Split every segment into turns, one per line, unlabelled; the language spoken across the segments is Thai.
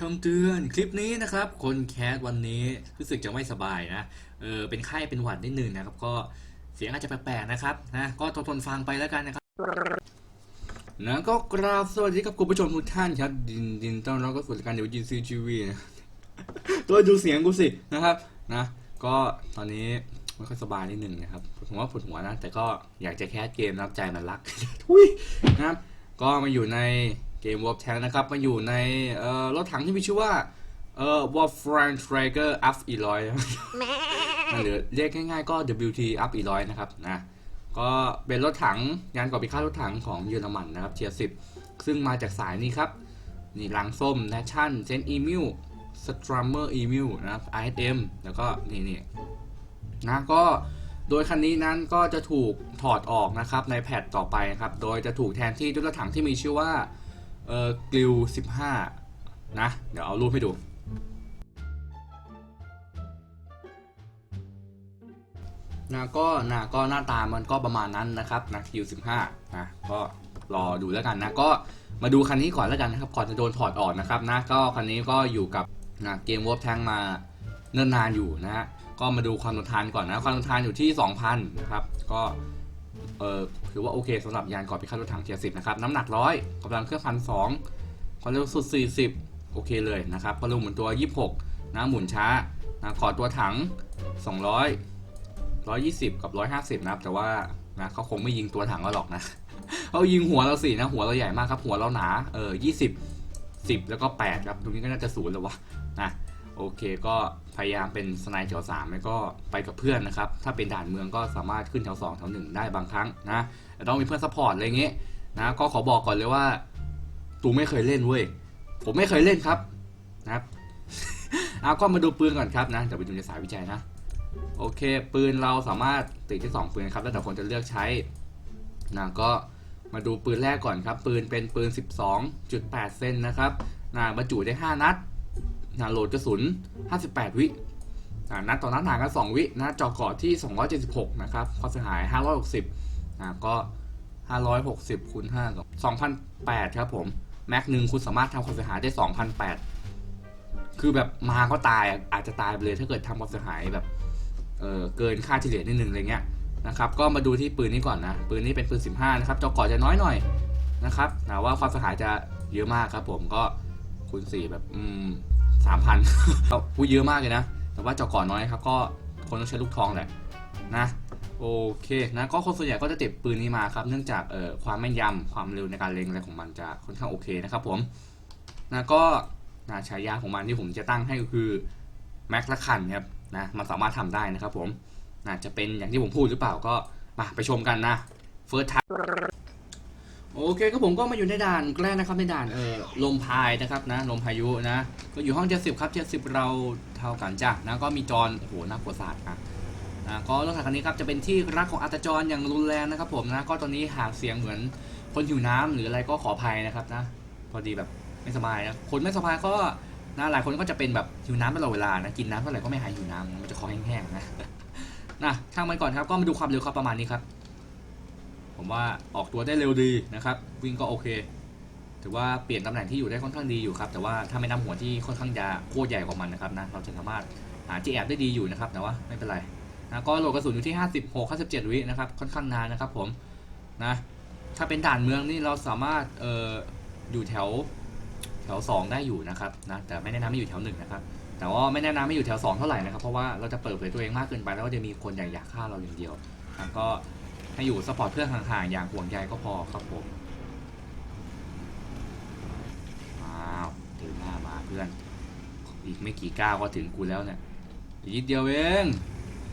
คำเตือนคลิปนี้นะครับ คนแคสวันนี้รู้สึกจะไม่สบายนะ เออเป็นไข้เป็นหวัดนิดนึงนะครับ ก็เสียงอาจจะแปลกๆนะครับนะก็ทนทนฟังไปแล้วกันนะครับนะก็กราบสวัสดีกับคุณผู้ชมทุกท่านครับ ดินดินต้อนรับเข้าสู่รายการเดี๋ยวยินซีทีวีนะตัวดูเสียงกูสินะครับนะก็ตอนนี้ไม่ค่อยสบายนิดนึงนะครับผมว่าปวดหัวนะ แต่ก็อยากจะแคสเกมรับใจมันรักทุยนะครับก็มาอยู่ใน เกม Warp Tank นะครับ มาอยู่ในเอ่อรถถังที่มีชื่อว่าเอ่อ Warp Frank Traeger Up 100หรือเรียกง่ายๆก็ WT Up 100นะครับนะก็เป็นรถถังยานก่อพิฆาตรถถังของเยอรมันนะครับเทียสิบซึ่งมาจากสายนี้ครับ นี่ลังส้ม Nation Saint Emil Strummer Emil นะครับ ISM แล้วก็นี่นี่นะก็โดยคันนี้นั้นก็จะถูกถอดออกนะครับในแพทต่อไปครับ โดยจะถูกแทนที่ด้วยรถถังที่มีชื่อว่า เอ่อกลิว15นะ เดี๋ยวเอารูปให้ดู นะก็นะก็หน้าตามันก็ประมาณนั้นนะครับนะคิวสิบห้านะก็รอดูแล้วกันนะก็มาดูคันนี้ก่อนแล้วกันนะครับก่อนจะโดนถอดออกนะครับนะก็คันนี้ก็อยู่กับนะเกมวอ p แทงมาเนิ่นนานอยู่นะฮะก็มาดูความทนทานก่อนนะความทนทานอยู่ที่ 2,000นะครับก็ เออถือว่าโอเคสำหรับยานก่อพิฆาตรถถังเทียสิบนะครับ น้ำหนักร้อยกำลังเครื่องพันสองความเร็วสุด 40 โอเคเลยนะครับความเหมุนตัว 26 นะหมุนช้านะขอตัวถัง 200 120 กับ 150 นะครับ แต่ว่านะเขาคงไม่ยิงตัวถังเราหรอกนะเขายิงหัวเราสินะ หัวเราใหญ่มากครับ หัวเราหนา เออ20 10 แล้วก็ 8 ครับ ตรงนี้ก็น่าจะศูนย์แล้ววะนะ โอเคก็ พยายามเป็นสไนด์แถว3แล้วก็ไปกับเพื่อนนะครับ ถ้าเป็นด่านเมืองก็สามารถขึ้นแถว2แถว1ได้บางครั้งนะต่ต้องมีเพื่อนซัพพอร์ตอะไรเงี้ยนะก็ขอบอกก่อนเลยว่า ตูไม่เคยเล่นเว้ยผมไม่เคยเล่นครับนะครับเอาก็มาดูปืนก่อนครับนะเดี๋ยวไปดูในสายวิจัยนะ โอเค ปืนเราสามารถติดที่2ปืนครับแล้วแต่คนจะเลือกใช้นะก็มาดูปืนแรกก่อนครับ ปืนเป็นปืน 12.8 เซนนะครับนะบรรจุได้ 5 นัด นะโหลดกระสุน 58 วินะนัดต่อนัดห่างกัน 2 วินะจอเกาะที่ 276 นะครับความเสียหาย 560นะก็ 560คูณ5กับ2,008 ครับผม แม็กหนึ่งคุณสามารถทำความเสียหายได้ 2,008 คือแบบมาก็ตายอาจจะตายไปเลยถ้าเกิดทำความเสียหายแบบเออเกินค่าเฉลี่ยนิดนึงอะไรเงี้ยนะครับก็มาดูที่ปืนนี้ก่อนนะปืนนี้เป็นปืน 15 นะครับจอก่อจะน้อยหน่อยนะครับแต่ว่าความเสียหายจะเยอะมากครับผมก็คูณ4แบบอืม สามพันพูดเยอะมากเลยนะ แต่ว่าเจอก่อนน้อยครับ ก็คนต้องใช้ลูกทองแหละนะโอเคนะก็คนส่วนใหญ่ก็จะติดปืนนี้มาครับ เนื่องจากเอ่อความแม่นยำความเร็วในการเล็งอะไรของมันจะค่อนข้างโอเคนะครับผมนะก็นะฉายาของมันที่ผมจะตั้งให้ก็คือแม็กละคันครับนะมันสามารถทำได้นะครับผมนะจะเป็นอย่างที่ผมพูดหรือเปล่าก็มาไปชมกันนะเฟิร์สทั โอเคก็ผมก็มาอยู่ในด่านแรกนะครับในด่านเออลมพายนะครับนะลมพายุนะ ก็อยู่ห้อง70ครับ70เราเท่ากันจ้ะนะก็มีจรโอ้โหน่ากลัวศาสตร์นะนะก็รถถังคันนี้ครับจะเป็นที่รักของอัตจรอย่างรุนแรงนะครับ ผมนะก็ตอนนี้หากเสียงเหมือนคนหิวน้ำหรืออะไรก็ขออภัยนะครับนะ พอดีแบบไม่สบายนะคนไม่สบายก็นะหลายคนก็จะเป็นแบบหิวน้ำตลอดเวลานะกินน้ำเท่าไหร่ก็ไม่หายหิวน้ำมันจะคอแห้งๆนะนะช่างมันก่อนครับก็มาดูความเร็วครับประมาณนี้ครับ ผมว่าออกตัวได้เร็วดีนะครับ วิ่งก็โอเค ถือว่าเปลี่ยนตำแหน่งที่อยู่ได้ค่อนข้างดีอยู่ครับ แต่ว่าถ้าไม่นำหัวที่ค่อนข้างจะโคตรใหญ่กว่ามันนะครับนะ เราจะสามารถหาจีแอบได้ดีอยู่นะครับ แต่ว่าไม่เป็นไรนะก็โหลดกระสุนอยู่ที่ 56 57 วินะครับ ค่อนข้างนานนะครับผมนะ ถ้าเป็นด่านเมืองนี่เราสามารถเอ่ออยู่แถวแถว 2 ได้อยู่นะครับนะ แต่ไม่แนะนำให้อยู่แถว 1 นะครับแต่ว่าไม่แนะนำให้อยู่แถว 2 เท่าไหร่นะครับ เพราะว่าเราจะเปิดเผยตัวเองมากเกินไปแล้วก็จะมีคนอยากอยากฆ่าเราอย่างเดียวนะก็ ให้อยู่สปอร์ตเพื่อนห่างๆ อย่างห่วงใยก็พอครับผมอ้าวถึงหน้ามาเพื่อน อีกไม่กี่ก้าวก็ถึงกูแล้วเนี่ยอีกนิดเดียวเอง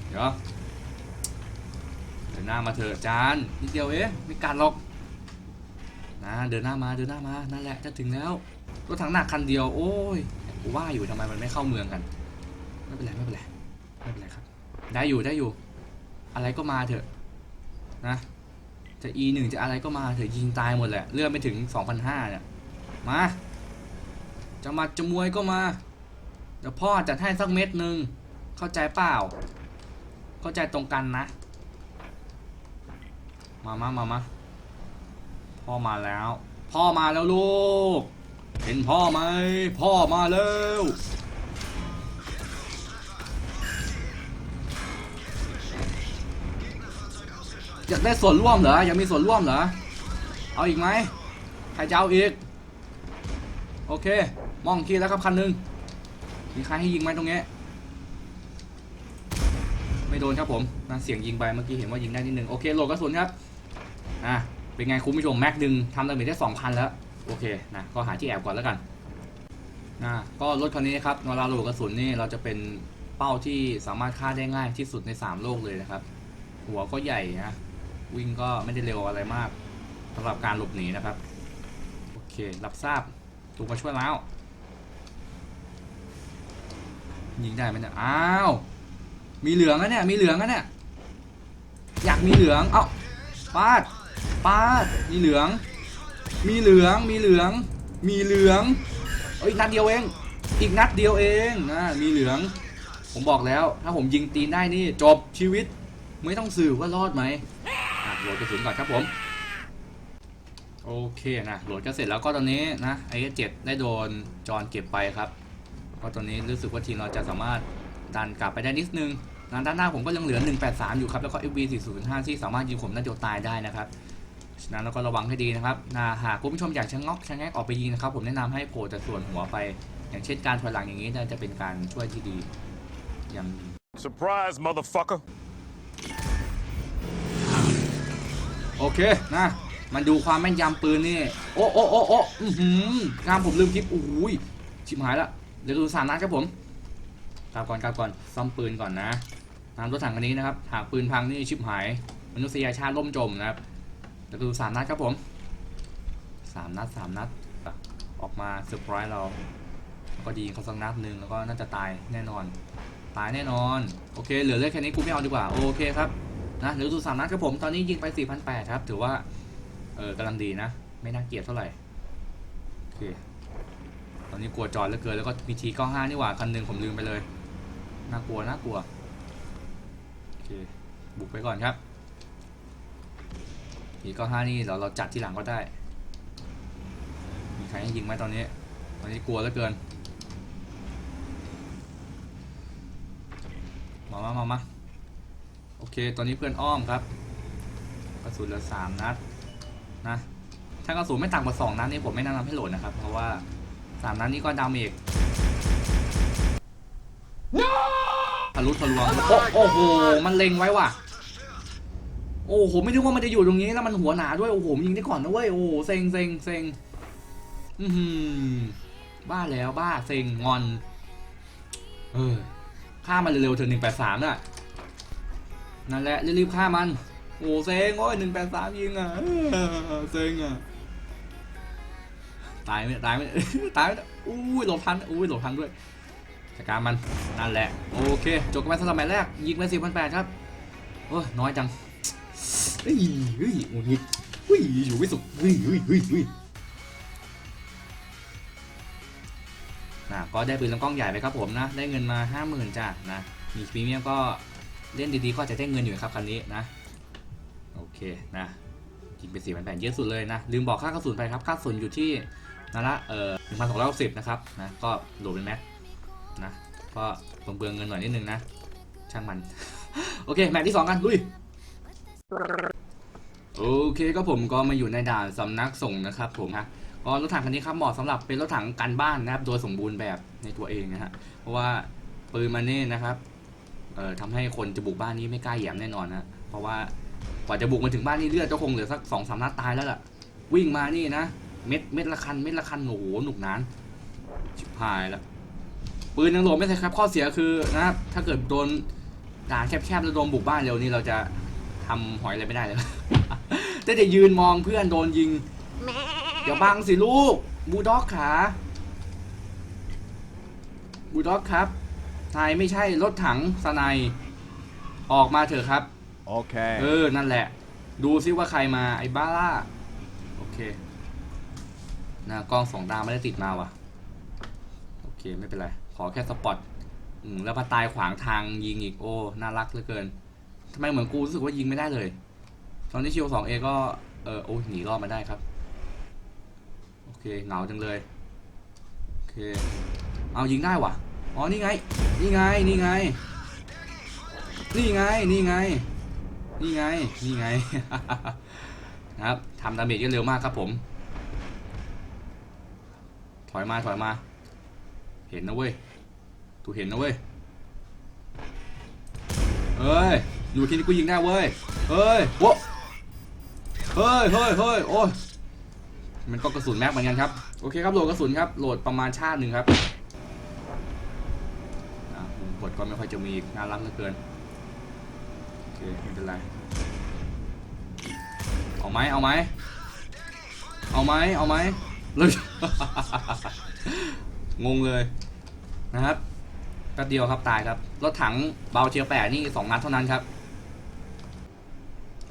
เดี๋ยวเดินหน้ามาเถอะจานนิดเดียวเองไม่กัดหรอกนะเดินหน้ามาเดินหน้ามานั่นแหละจะถึงแล้วรถถังหนักคันเดียวโอ้ยกูว่าอยู่ทำไมมันไม่เข้าเมืองกัน ไม่เป็นไรไม่เป็นไรไม่เป็นไรครับ ได้อยู่ได้อยู่ อะไรก็มาเถอะ นะ จะ e หนึ่งจะอะไรก็มาเถอะยิงตายหมดแหละ เลื่อนไปถึง2,500เนี่ย มา จะมาจะมวยก็มาเดี๋ยวพ่อจัดให้สักเม็ดหนึ่งเข้าใจเปล่า เข้าใจตรงกันนะ มามามามาพ่อมาแล้ว พ่อมาแล้วลูก เห็นพ่อไหม พ่อมาแล้ว อยากได้ส่วนร่วมเหรออยากมีส่วนร่วมเหรอเอาอีกไหมใครจะเอาอีกโอเค มองคีแล้วครับคันหนึ่งมีใครให้ยิงไหมตรงนี้ไม่โดนครับผมนะเสียงยิงไปเมื่อกี้เห็นว่ายิงได้นิดนึงโอเคโหลดกระสุนครับอะเป็นไงคุณผู้ชมแม็กหนึ่งทำดาเมจได้สองพันแล้วโอเคนะก็หาที่แอบก่อนแล้วกันนะก็รถคันนี้ครับเวลาโหลดกระสุนนี่เราจะเป็นเป้าที่สามารถฆ่าได้ง่ายที่สุดใน 3 โลกเลยนะครับ หัวก็ใหญ่นะ วิ่งก็ไม่ได้เร็วอะไรมากสำหรับการหลบหนีนะครับ โอเครับทราบถูกมาช่วยแล้ว ยิงได้ไหมเนี่ย อ้าว มีเหลืองอะเนี่ย มีเหลืองอะเนี่ย อยากมีเหลือง เอ้าปาดปาด มีเหลือง มีเหลือง มีเหลือง มีเหลืองเอ้ยนัดเดียวเอง อีกนัดเดียวเองนะมีเหลือง ผมบอกแล้ว ถ้าผมยิงตีนได้นี่จบชีวิต ไม่ต้องสืบว่ารอดไหม โหลดกระสุนก่อนครับผม โอเคนะโหลดก็เสร็จแล้วก็ตอนนี้นะไอ้เจ็ดได้โดนจอนเก็บไปครับก็ตอนนี้รู้สึกว่าทีมเราจะสามารถดันกลับไปได้นิดนึงนะด้านหน้าผมก็ยังเหลือ 183 อยู่ครับ แล้วก็ FV 405ที่สามารถยิงผมนัดเดียวตายได้นะครับฉะนั้นเราก็ระวังให้ดีนะครับนะหากคุณผู้ชมอยากชะงอกชะแงกออกไปยิงนะครับ ผมแนะนำให้โผล่จากส่วนหัวไป อย่างเช่นการถอยหลังอย่างนี้น่าจะเป็นการช่วยที่ดีอย่าง
Surprise, motherfucker.
โอเคนะมันดูความแม่นยำปืนนี่ โอ้โอ้โอ้โอ้อือหือกามผมลืมคลิปโอ้ยชิบหายละเดี๋ยวดูสามนัดครับผมกลับก่อนกลับก่อนซ่อมปืนก่อนนะตามรถถังคันนี้นะครับหากปืนพังนี่ชิบหาย มนุษยชาติล่มจมนะครับเดี๋ยวดูสามนัดครับผมสามนัดสามนัดออกมาเซอร์ไพรส์เราแล้วก็ดีเขาสักนัดหนึ่งแล้วก็น่าจะตายแน่นอน ตายแน่นอน โอเค เหลือเลือดแค่นี้กูไม่เอาดีกว่า โอเคครับ นะเหลือดูสามนัดครับผมตอนนี้ยิงไป4,800ครับ ถือว่า เออกำลังดีนะ ไม่น่าเกลียดเท่าไหร่ โอเค ตอนนี้กลัวจอดเหลือเกินแล้วก็มีที95นี่หว่า คันหนึ่งผมลืมไปเลย น่ากลัวน่ากลัว โอเค บุกไปก่อนครับที95นี่เราเราจัดที่หลังก็ได้ มีใครให้ยิงไหมตอนนี้ ตอนนี้กลัวเหลือเกิน มามามามา โอเค ตอนนี้เพื่อนอ้อมครับ กระสุนเหลือสามนัดนะ ถ้ากระสุนไม่ต่ำกว่าสองนัดนี่ผมไม่แนะนำให้โหลดนะครับ เพราะว่าสามนัดนี้ก็ดาเมจทะลุทะลวงโอ้โอ้โหมันเล็งไว้ว่ะ โอ้โห ไม่นึกว่ามันจะอยู่ตรงนี้แล้วมันหัวหนาด้วย โอ้โหมันยิงได้ก่อนนะเว้ย โอ้โห เซ็งเซ็งเซ็งอือหือบ้าแล้วบ้าเซ็งงอน เออฆ่ามันเร็วๆเถอะหนึ่งแปดสามน่ะ นั่นแหละรีบๆฆ่ามันโอ้เซ็งโอ้ยหนึ่งแปดสามยิงอะเซ็งอะตายไหมตายไหมตายไหมอุ้ยหลบทันอุ้ยหลบทันด้วยจัดการมันนั่นแหละโอเคจบกันไปสำหรับแมตช์แรกยิงไปสี่พันแปดครับโอ้ยน้อยจังเฮ้ยเฮ้ยโอ้ยเฮ้ยอยู่ไม่สุดเฮ้ยเฮ้ยเฮ้ยเฮ้ยนะก็ได้ปืนลำกล้องใหญ่ไปครับผมนะ ได้เงินมาห้าหมื่นจ้ะนะ มีพรีเมียมก็ เล่นดีๆก็จะได้เงินอยู่ครับคันนี้นะ โอเคนะยิงเป็นสี่พันแปดเยอะสุดเลยนะ ลืมบอกค่ากระสุนไปครับ ค่ากระสุนอยู่ที่นั่นละเอ่อหนึ่งพันสองร้อยสิบนะครับนะก็โหลดเป็นแม็กนะก็เปลืองเงินหน่อยนิดนึงนะ ช่างมัน โอเค แมตช์ที่สองกันลุยโอเคก็ผมก็มาอยู่ในด่านสำนักส่งนะครับผมฮะก็รถถังคันนี้ครับเหมาะสำหรับเป็นรถถังกันบ้านนะครับโดยสมบูรณ์แบบในตัวเองนะฮะเพราะว่าปืนมันนี่นะครับ เอ่อทำให้คนจะบุกบ้านนี้ไม่กล้าเหยียบแน่นอนนะเพราะว่ากว่าจะบุกมาถึงบ้านนี้เลือดก็คงเหลือสักสองสามนัดตายแล้วล่ะ วิ่งมานี่นะเม็ดเม็ดละคันเม็ดละคันโอ้โหหนุกหนานชิบหายแล้วปืนยังโหลดไม่ใช่ครับ ข้อเสียคือนะครับถ้าเกิดโดนด่านแคบๆแล้วโดนบุกบ้านเร็วนี่เราจะทำหอยอะไรไม่ได้เลยได้แต่ยืนมองเพื่อนโดนยิงอย่าบังสิลูกบูด็อกขาบูด็อกครับ นายไม่ใช่รถถังสไนด์ออกมาเถอะครับ
Okay.
เออ นั่นแหละ ดูซิว่าใครมาไอ้บ้าล่า โอเคนะกล้องสองดาวไม่ได้ติดมาว่ะ โอเค ไม่เป็นไร ขอแค่สปอตอืมแล้วมาตายขวางทางยิงอีกโอ้ น่ารักเหลือเกินทำไมเหมือนกูรู้สึกว่ายิงไม่ได้เลย ตอนนี้ชิวสองเอก็ เออโอ้ยหนีรอดมาได้ครับ โอเคเหงาจังเลยเอายิงได้ว่ะ อ๋อ นี่ไง นี่ไง นี่ไง นี่ไง นี่ไง นี่ไง นี่ไง นะครับทำดาเมจกันเร็วมากครับผม ถอยมา ถอยมา เห็นนะเว้ยตูเห็นนะเว้ยเฮ้ย อยู่ที่นี่กูยิงได้เว้ยเฮ้ยโวะเฮ้ยเฮ้ยเฮ้ยโอ้ยมันก็กระสุนแม็กเหมือนกันครับ โอเคครับ โหลดกระสุนครับ โหลดประมาณชาติหนึ่งครับ ก็ไม่ค่อยจะมีน่ารักเหลือเกินโอเคไม่เป็นไรเอาไหมเอาไหมเอาไหมเอาไหมเลยงงเลยนะครับแป๊บเดียวครับตายครับรถถังเบาเทียแปดนี่สองนัดเท่านั้นครับ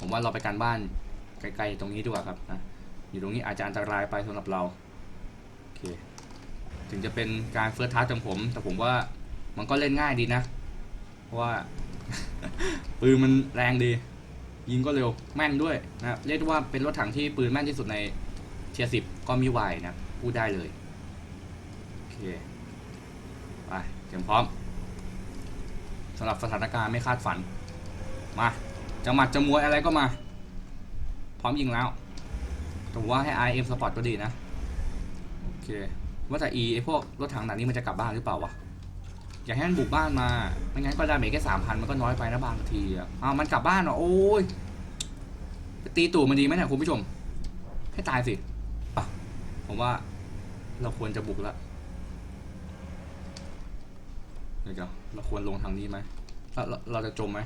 ผมว่าเราไปการบ้านไกลๆตรงนี้ดีกว่าครับนะอยู่ตรงนี้อาจจะอันตรายไปสำหรับเราโอเคถึงจะเป็นการเฟิร์สทัชของผม แต่ผมว่า มันก็เล่นง่ายดีนะ เพราะว่า ปืนมันแรงดี ยิงก็เร็วแม่นด้วยนะเรียกได้ว่าเป็นรถถังที่ปืนแม่นที่สุดในเทียสิบก็มีไหวนะพูดได้เลยโอเคไปเตรียมพร้อมสำหรับสถานการณ์ไม่คาดฝัน มาจะหมัดจะมวยอะไรก็มา พร้อมยิงแล้วแต่ว่าให้ IM Sport ก็ดีนะ โอเค ว่าแต่ E ไอพวกรถถังหนักนี้มันจะกลับบ้านหรือเปล่าวะ อยากให้มันบุกบ้านมา ไม่งั้นก็ดาเมจแค่สามพันมันก็น้อยไปนะบางทีอะอ้าวมันกลับบ้านเหรอโอ้ยไปตีตู่มันดีไหมเนี่ยคุณผู้ชม ให้ตายสิอะผมว่าเราควรจะบุกแล้วเดี๋ยวๆเราควรลงทางนี้ไหมเราเราเราจะจมไหม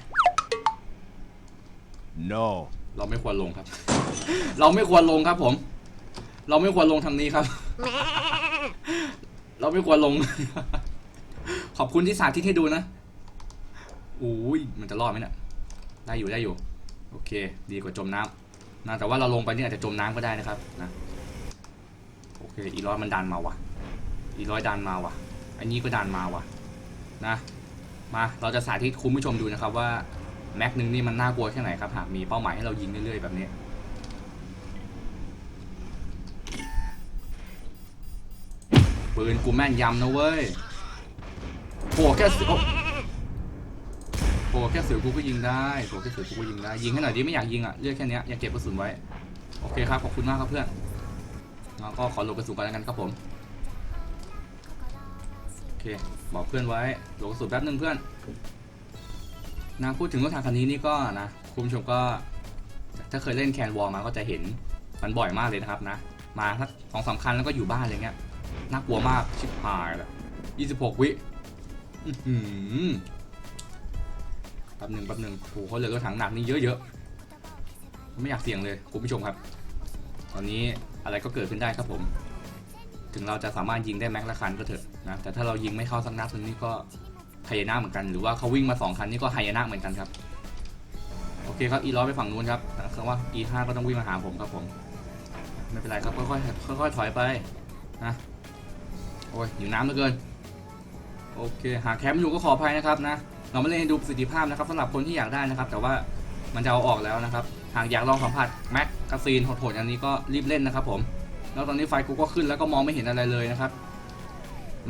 No.
เราไม่ควรลงครับ เราไม่ควรลงครับผม เราไม่ควรลงทางนี้ครับ เราไม่ควรลง ขอบคุณที่สาธิตให้ดูนะอุ้ยมันจะรอดไหมเนี่ยได้อยู่ได้อยู่ โอเค ดีกว่าจมน้ำนะแต่ว่าเราลงไปนี่อาจจะจมน้ำก็ได้นะครับนะโอเคอีร้อยมันดันมาว่ะ อีร้อยดันมาว่ะ อันนี้ก็ดันมาว่ะนะมาเราจะสาธิตคุณผู้ชมดูนะครับว่าแม็กหนึ่งนี่มันน่ากลัวแค่ไหนครับหากมีเป้าหมายให้เรายิงเรื่อยๆแบบนี้ปืนกูแม่นยำนะเว้ย โผล่แค่สิโอ้โผล่แค่เสือกูก็ยิงได้โผแค่เสือกูก็ยิงได้ ยิงให้หน่อยดิไม่อยากยิงอะเลือกแค่นี้ยอยากเก็บกระสุนไว้ โอเคครับ ขอบคุณมากครับเพื่อนแล้วก็ขอหลบกระสุนก่อนแล้วกันครับผม โอเค บอกเพื่อนไว้หลบกระสุนแป๊บนึงเพื่อน นะพูดถึงรถถังคันนี้นี่ก็นะคุณผู้ชมก็ ถ้าเคยเล่นแคนวอลมาก็จะเห็นมันบ่อยมากเลยนะครับนะ มาสักสองสามคันแล้วก็อยู่บ้านอะไรเงี้ยน่ากลัวมากชิบหายเลยยี่สิบหกวิ แป๊บหนึ่งแป๊บหนึ่งโอ้โหเขาเหลือรถถังหนักนี่เยอะๆ ไม่อยากเสี่ยงเลยคุณผู้ชมครับ ตอนนี้อะไรก็เกิดขึ้นได้ครับผม ถึงเราจะสามารถยิงได้แม็กละคันก็เถอะนะ แต่ถ้าเรายิงไม่เข้าสักนัดนึงนี่ก็ไฮยน่าเหมือนกัน หรือว่าเขาวิ่งมาสองคันนี่ก็ไฮยน่าเหมือนกันครับ โอเคครับ อีร้อยไปฝั่งนู้นครับคือว่า e ห้าก็ต้องวิ่งมาหาผมครับผม ไม่เป็นไรครับ ค่อยๆ ค่อยๆ ถอยไปนะโอ้ยหิวน้ำเหลือเกิน โอเค หาแคมป์อยู่ก็ขออภัยนะครับนะ เราไม่เล่นให้ดูประสิทธิภาพนะครับสำหรับคนที่อยากได้นะครับ แต่ว่ามันจะเอาออกแล้วนะครับ หากอยากลองสัมผัสแม็กกาซีนโหดๆอันนี้ก็รีบเล่นนะครับ ผม แล้วตอนนี้ไฟกูก็ขึ้นแล้วก็มองไม่เห็นอะไรเลยนะครับ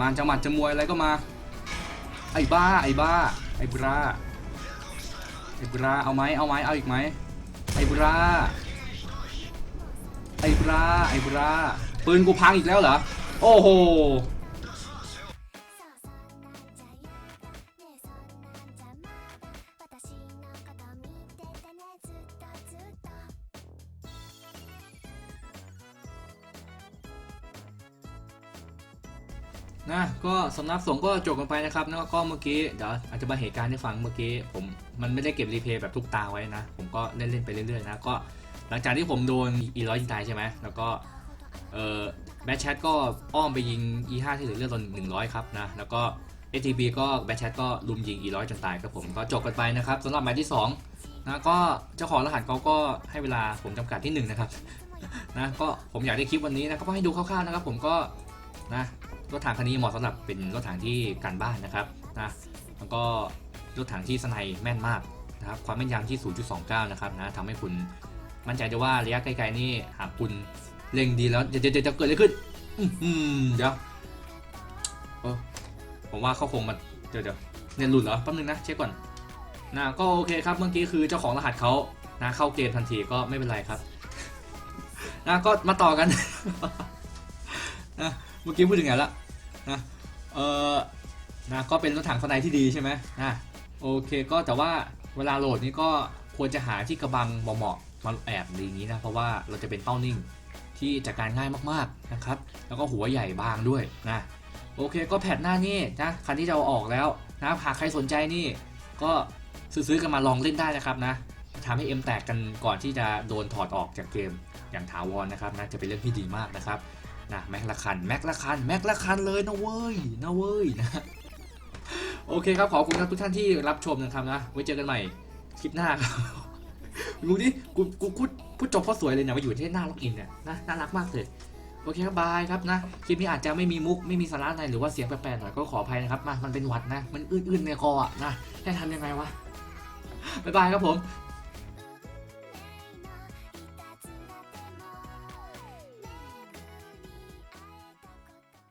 มาจังหวัดจะมวยอะไรก็มา ไอ้บ้า ไอ้บ้า ไอ้บราไอ้บราเอาไหมเอาไหมเอาอีกไหมไอ้บราไอ้บราไอ้บราปืนกูพังอีกแล้วเหรอ โอ้โห นะก็สำนักสงฆ์ก็จบกันไปนะครับแล้วก็เมื่อกี้เดี๋ยวอาจจะมาเหตุการณ์ให้ฟังเมื่อกี้ผมมันไม่ได้เก็บรีเพย์แบบทุกตาไว้นะ ผมก็เล่นเล่นๆไปเรื่อยๆนะก็หลังจากที่ผมโดนอีร้อยยิงตายใช่ไหมแล้วก็เออแบทแชทก็อ้อมไปยิง E5 ที่เหลือเลือดตอน100 ครับนะแล้วก็ ATB ก็แบทแชทก็ลุมยิง E100 จนตายครับผมก็จบกันไปนะครับสำหรับแมตช์ที่2นะก็เจ้าของรหัสเขาก็ให้เวลาผมจำกัดที่1นะครับนะก็ผมอยากได้คลิปวันนี้นะก็ให้ดูคร่าวๆนะครับผมก็นะ รถถังคันนี้เหมาะสำหรับเป็นรถถังที่การบ้านนะครับนะแล้วก็รถถังที่สไนแม่นมากนะครับความแม่นยำที่ 0.29 นะครับนะทำให้คุณมั่นใจได้ว่าระยะไกลๆนี่หากคุณเล็งดีแล้วจะจะจะจะเกิดอะไรขึ้นอื้อหือเดี๋ยวเออผมว่าเขาคงมาเดี๋ยวเดี๋ยวเนี่ยหลุดเหรอแป๊บนึงนะเช็คก่อนนะก็โอเคครับเมื่อกี้คือเจ้าของรหัสเขานะเข้าเกมทันทีก็ไม่เป็นไรครับนะก็มาต่อกันนะ เมื่อกี้พูดถึงไหนละนะเออนะก็เป็นรถถังสไนที่ดีใช่ไหมนะโอเคก็แต่ว่าเวลาโหลดนี่ก็ควรจะหาที่กระบังเหมาะๆมาแอบอะไรอย่างนี้นะเพราะว่าเราจะเป็นเป้านิ่งที่จัดการง่ายมากๆนะครับ แล้วก็หัวใหญ่บางด้วยนะโอเคก็แพทหน้านี่นะคันที่จะเอาออกแล้วนะหากใครสนใจนี่ ก็ซื้อๆกันมาลองเล่นได้นะครับนะทำให้เอ็มแตกกันก่อนที่จะโดนถอดออกจากเกมอย่างถาวรนะครับนะจะเป็นเรื่องที่ดีมากนะครับ นะแม็กละคันแม็กละคันแม็กละคันเลยนะเว้ยนะเว้ยนะโอเคครับขอบคุณครับทุกท่านที่รับชมนะครับนะไว้เจอกันใหม่คลิปหน้าครับดูดิกูกูพูดพูดจบเพราะสวยเลยเนี่ยมาอยู่ที่หน้าล็อกอินเนี่ยนะน่ารักมากเลยโอเคครับบายครับนะคลิปนี้อาจจะไม่มีมุกไม่มีสาระอะไรหรือว่าเสียงแปลกๆหน่อยก็ขออภัยนะครับมามันเป็นหวัดนะ มันอื้นๆในคออะนะให้ทำยังไงวะบายบายครับผม